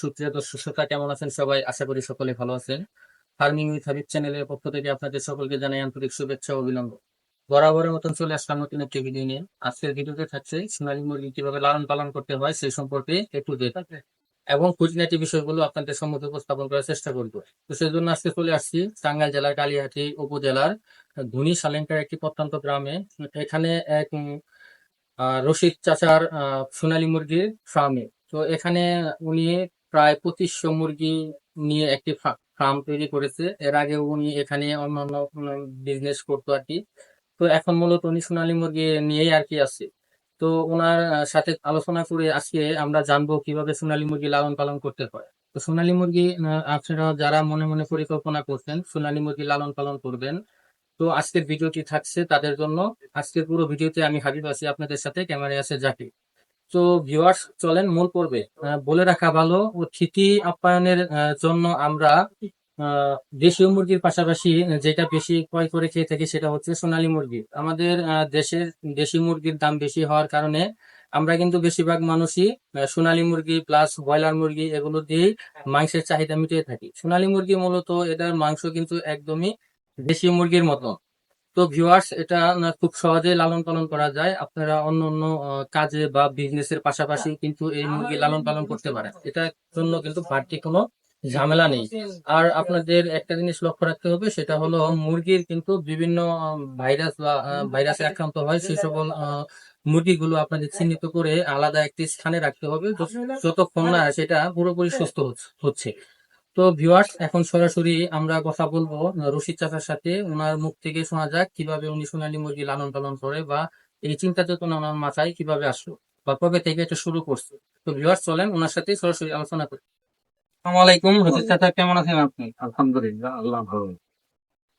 সুপ্রিয় দর্শক শ্রোতা কেমন আছেন সবাই? আশা করি সকলে ভালো আছেন। ফার্মিং উইথ হাবিব চ্যানেলের পক্ষ থেকে আপনাদের সকলকে জানাই আন্তরিক শুভেচ্ছা ও অভিনন্দন। বরাবরের মতন চলে আসলাম নতুন একটি ভিডিও নিয়ে। আজকের ভিডিওতে থাকছে সোনালী মুরগি কীভাবে লালন পালন করতে হয় সেই সম্পর্কে একটু জেড এবং খুঁটিনাটি বিষয়গুলো আপনাদের সম্মুখে উপস্থাপন করার চেষ্টা করব। তো সেই জন্য আজকে চলে আসছি টাঙ্গাইল জেলার কালিহাটি উপজেলার ধুনি সালেঙ্কার একটি প্রত্যন্ত গ্রামে। এখানে এক রশিদ চাচার সোনালী মুরগির ফার্মে তো এখানে উনি প্রায় পঁচিশশো মুরগি নিয়ে একটি ফার্ম তৈরি করেছে। এর আগে উনি এখানে অন্যান্য বিজনেস করতো আর কি। তো এখন মূলত উনি সোনালী মুরগি নিয়েই আর কি আছে তো ওনার সাথে আলোচনা করে আজকে আমরা জানব কীভাবে সোনালী মুরগি লালন পালন করতে হয়। তো সোনালী মুরগি আপনারা যারা মনে মনে পরিকল্পনা করছেন, সোনালী মুরগি লালন পালন করবেন, তো আজকের ভিডিওটি থাকছে তাদের জন্য। আজকের পুরো ভিডিওতে আমি হাবিব আছি আপনাদের সাথে, ক্যামেরায় আছে জাকি তো ভিউয়ার্স চলেন মূল পর্বে। বলে রাখা ভালো, অতিথি আপ্যায়নের জন্য আমরা দেশীয় মুরগির পাশাপাশি যেটা বেশি ক্রয় করে খেয়ে থাকি সেটা হচ্ছে সোনালী মুরগি। আমাদের দেশের দেশি মুরগির দাম বেশি হওয়ার কারণে আমরা কিন্তু বেশিরভাগ মানুষই সোনালী মুরগি প্লাস ব্রয়লার মুরগি এগুলো দিয়েই মাংসের চাহিদা মিটিয়ে থাকি। সোনালী মুরগি মূলত এটার মাংস কিন্তু একদমই দেশি মুরগির মতো তো ভিউয়ার্স এটা খুব সহজে লালন পালন করা যায়। আপনারা অন্য অন্য কাজে বা বিজনেসের পাশাপাশি কিন্তু এই মুরগি লালন পালন করতে পারেন। এটার জন্য কিন্তু বাড়তি কোনো ঝামেলা নেই। আর আপনাদের একটা জিনিস লক্ষ্য রাখতে হবে সেটা হলো মুরগির কিন্তু বিভিন্ন ভাইরাস বা ভাইরাসে আক্রান্ত হয়। সেই সকল আহ, মুরগিগুলো আপনাদের চিহ্নিত করে আলাদা একটি স্থানে রাখতে হবে। যতক্ষণ না সেটা পুরোপুরি সুস্থ হচ্ছে- হচ্ছে। তো ভিউয়ার্স এখন সরাসরি আমরা কথা বলব রশিদ চাচার সাথে। ওনার মুখ থেকে শোনা যাক কীভাবে উনি সোনালী মুরগি লালন পালন করে বা এই চিন্তা চেতনা ওনার মাথায় কীভাবে আসলো বা কবে থেকে এটা শুরু করছে। তো ভিউয়ার্স চলেন ওনার সাথে সরাসরি আলোচনা করি। আসসালামু আলাইকুম। রশিদ চাচা কেমন আছেন আপনি? আলহামদুলিল্লাহ আল্লাহ ভালো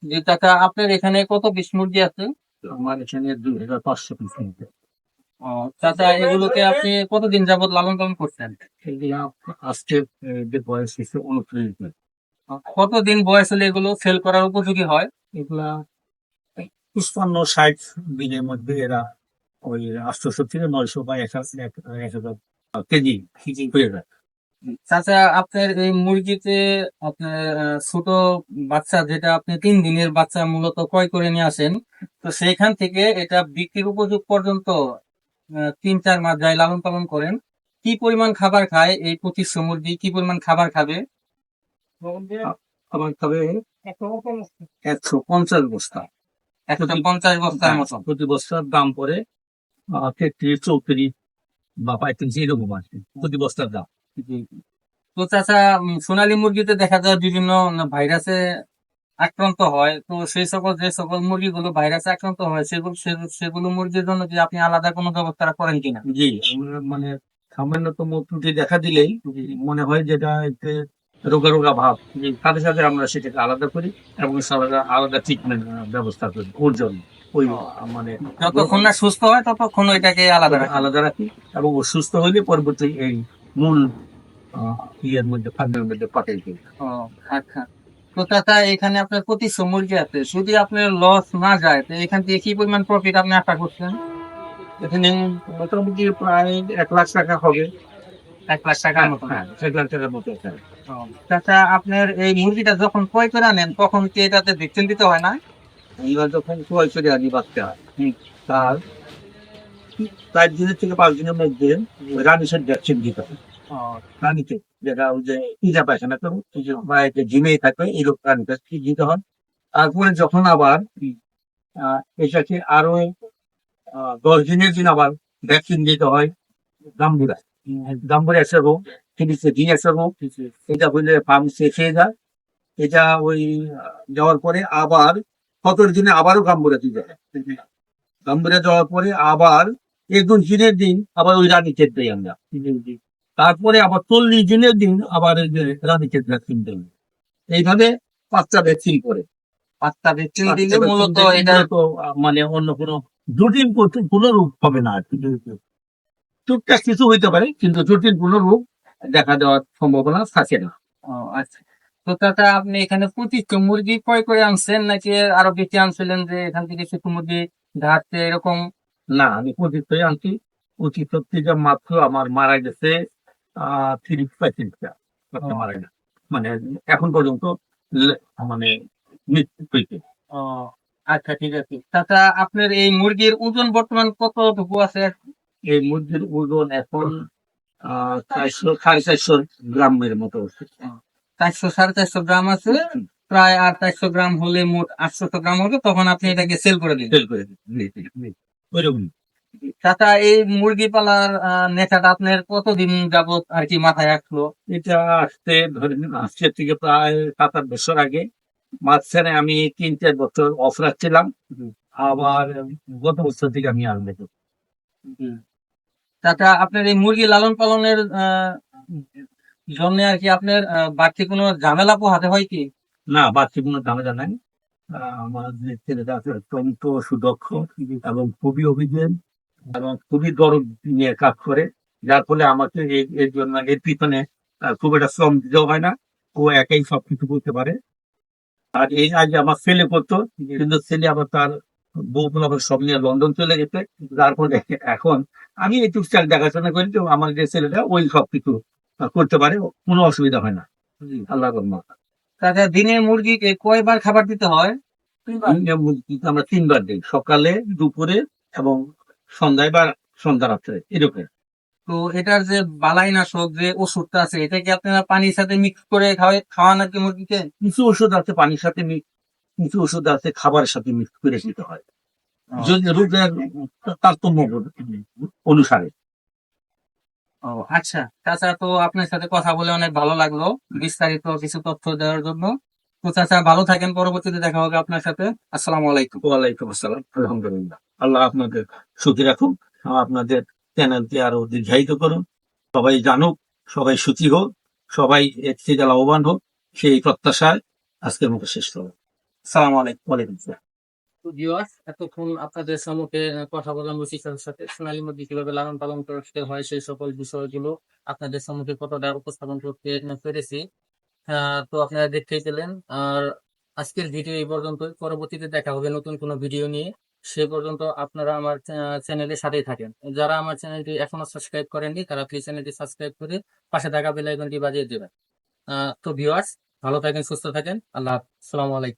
জি চাচা আপনার এখানে কত বিশ মুরগি আছে? আমার এখানে দুই হাজার পাঁচশো পিস ও, চাচা এগুলোকে আপনি কতদিন যাবত লালন পালন করছেন? আজকে বয়স হচ্ছে উনত্রিশ দিন। কতদিন বয়স হলে এগুলো সেল করার উপযোগী হয়? এগুলা পুষ্পান্ন ষাট দিনের মধ্যে এরা ওই আটশোশো থেকে নয়শো বা এক হাজার কেজি কেজি হয়ে যায় চাচা আপনার এই মুরগিতে আপনার ছোট বাচ্চা যেটা আপনি তিন দিনের বাচ্চা মূলত ক্রয় করে নিয়ে আসেন তো সেইখান থেকে এটা বিক্রির উপযোগ পর্যন্ত তিন চার মাস যায় লালন পালন করেন কি পরিমাণ খাবার খায় এই পঁচিশশো মুরগি কি পরিমাণ খাবার খাবে? আমার তবে একশো পঞ্চাশ বস্তা। একশো পঞ্চাশ বস্তার মতো প্রতি বস্তার দাম পড়ে তেত্রিশ চৌত্রিশ বা পঁয়ত্রিশ এরকম আছে প্রতি বস্তার দাম। তো চাচা সোনালী মুরগিতে দেখা যায় বিভিন্ন ভাইরাসে আক্রান্ত হয় তো সেই সকল যে সকল মুরগিগুলো ভাইরাসে আক্রান্ত হয় সেগুলো সেগুলো মুরগির জন্য কি আপনি আলাদা কোনো ব্যবস্থা করেন কিনা? জি মানে সামান্যতম ত্রুটি দেখা দিলেই মনে হয় যেটা রোগা রোগা ভাব। সাথে সাথে আমরা সেটাকে আলাদা করি এবং আলাদা আলাদা ট্রিটমেন্ট ব্যবস্থা করি ওর জন্য। ওই মানে যতক্ষণ না সুস্থ হয় ততক্ষণ ওইটাকে আলাদা আলাদা রাখি এবং সুস্থ হলে পরবর্তী এই মূল ইয়ের মধ্যে ফান্ডের মধ্যে পাঠাই দিই। আচ্ছা। তো চাচা এখানে আপনার পঁচিশশো মুরগি আছে যদি আপনার লস না যায় তো এখান থেকে কি পরিমাণ প্রফিট আপনি আশা করছেন? এখানে মোটামুটি প্রায় এক লাখ টাকা হবে। এক লাখ টাকার মতো। হ্যাঁ এক লাখ টাকার মতো চাচা আপনার এই মুরগিটা যখন ক্রয় করে আনেন তখন কি এটাতে ভ্যাকসিন দিতে হয় না? আমরা যখন ক্রয় করে আনি বাচ্চা তার চার দিনের থেকে পাঁচ দিনের মধ্যে রানিসের ভ্যাকসিন দিতে হয়। প্রাণীতে যেটা যে ইজা পায়খানা তো জিমেই থাকে এই রোগ প্রাণীটা কি দিতে হয়? তারপরে যখন আবার এটাকে আরও দশ দিনের দিন আবার ভ্যাকসিন দিতে হয় গাম্বুরা গাম্বুরা একটা রোগ ফিলিপসে দিন একটা রোগ, এটা হইলে ফার্মেসি খেয়ে যায়। এটা ওই যাওয়ার পরে আবার সতেরো দিনে আবারও গাম্বুরা দিতে হয় গাম্বুরা যাওয়ার পরে আবার একজন দিনের দিন আবার ওই রানী চেট দেয় আমরা। তারপরে আবার চল্লিশ দিনের দিন আবার এই যে ভ্যাকসিন দেবে। এইভাবে পাঁচটা ভ্যাকসিন করে। পাঁচটা ভ্যাকসিন দিলে মূলত এটা তো, মানে অন্য কোনো জটিল কোনো- রোগ হবে না টুকটাক কিছু হইতে পারে কিন্তু জটিল কোনো রোগ দেখা দেওয়ার সম্ভাবনা থাকে না। আচ্ছা। তো চাচা আপনি এখানে পঁচিশশো মুরগি ক্রয় করে আনছেন নাকি আরও বেশি আনছিলেন যে এখান থেকে কিছু মুরগি ঘাটতে এরকম? না আমি হয়ে আনছি। পঁচিশ থেকে মাত্র আমার মারা গেছে। না। মানে এখন পর্যন্ত মানে মৃত্যু হয়েছে আচ্ছা ঠিক আছে। চাচা আপনার এই মুরগির ওজন বর্তমান কতটুকু আছে? এই মুরগির ওজন এখন চারশো সাড়ে চারশো গ্রামের মতো হচ্ছে। চারশো সাড়ে চারশো গ্রাম আছে। প্রায় আর চারশো গ্রাম হলে মোট আটশো গ্রাম হবে। তখন আপনি এটাকে সেল করে দিন। সেল করে দিই ওইরকম চাচা এই মুরগি পালার নেশাটা আপনার কতদিন যাবত আর কি মাথায় আসলো? এটা আসতে ধরে নিন আসছে থেকে প্রায় সাত আট বছর আগে। মাঝখানে আমি তিন চার বছর অফ রাখছিলাম। আবার গত বছর থেকে আমি আরম্ভ করি চাচা আপনার এই মুরগি লালন পালনের জন্য আর কি আপনার বাড়তি কোনো ঝামেলা পোহাতে হয় কি? না বাড়তি কোনো ঝামেলা নাই। আমার ছেলেটা অত্যন্ত সুদক্ষ এবং খুবই অভিজ্ঞান এবং খুবই দরদ নিয়ে কাজ করে যার ফলে আমাকে এই- এর জন্য এর পিছনে খুব একটা শ্রম দিতেও হয় না ও একাই সবকিছু করতে পারে। আর এই আগে আমার ছেলে করতো কিন্তু ছেলে আবার তার বউ আবার সব নিয়ে লন্ডন চলে গেছে। যার ফলে এখন আমি এই টুকটাক দেখাশোনা করি তো আমার যে ছেলেটা ওই সবকিছু আহ, করতে পারে কোনো অসুবিধা হয় না। আল্লাহ রহমত। চাচা দিনে মুরগিকে কয়বার খাবার দিতে হয়? আমরা তিনবার দিই সকালে দুপুরে এবং সন্ধ্যায় বা সন্ধ্যা রাত্রে এরকম। তো এটার যে বালাই নাশক যে ওষুধটা আছে এটা কি আপনারা পানির সাথে মিক্স করে খাওয়াই খাওয়ান আর কি মুরগিকে? কিছু ওষুধ আছে পানির সাথে কিছু ওষুধ আছে খাবারের সাথে মিক্স করে দিতে হয়। যদি রোগের তারতম্য অনুসারে। ও আচ্ছা। চাচা তো আপনার সাথে কথা বলে অনেক ভালো লাগল। বিস্তারিত কিছু তথ্য দেওয়ার জন্য। তো চাচা ভালো থাকেন পরবর্তীতে দেখা হবে আপনার সাথে। আসসালামু আলাইকুম। ওয়ালাইকুম আসসালাম আলহামদুলিল্লাহ। আল্লাহ আপনাদের সুখী রাখুন আপনাদের চ্যানেলকে আরও দীর্ঘায়িত করুন। সবাই জানুক সবাই সুখী হোক সবাই এর থেকে লাভবান হোক সেই প্রত্যাশায় আজকের মতো শেষ করব আসসালামু আলাইকুম। ওয়ালাইকুম আসসালাম। ভিউয়ার্স এতক্ষণ আপনাদের সম্মুখে কথা বললাম রসিকার সাথে। সোনালী মুরগি কীভাবে লালন পালন করতে হয় সেই সকল বিষয়গুলো আপনাদের সম্মুখে কতটা উপস্থাপন করতে পেরেছি। তো আপনারা দেখতেই পেলেন। আর আজকের ভিডিও এই পর্যন্ত পরবর্তীতে দেখা হবে নতুন কোনো ভিডিও নিয়ে। সে পর্যন্ত আপনারা আমার চ্যানেলের সাথেই থাকেন। যারা আমার চ্যানেলটি এখনও সাবস্ক্রাইব করেননি, তারা প্লিজ চ্যানেলটি সাবস্ক্রাইব করে পাশে থাকা বেল আইকনটি বাজিয়ে দেবেন। তো ভিউয়ার্স ভালো থাকেন, সুস্থ থাকেন। আল্লাহ। আসসালামু আলাইকুম।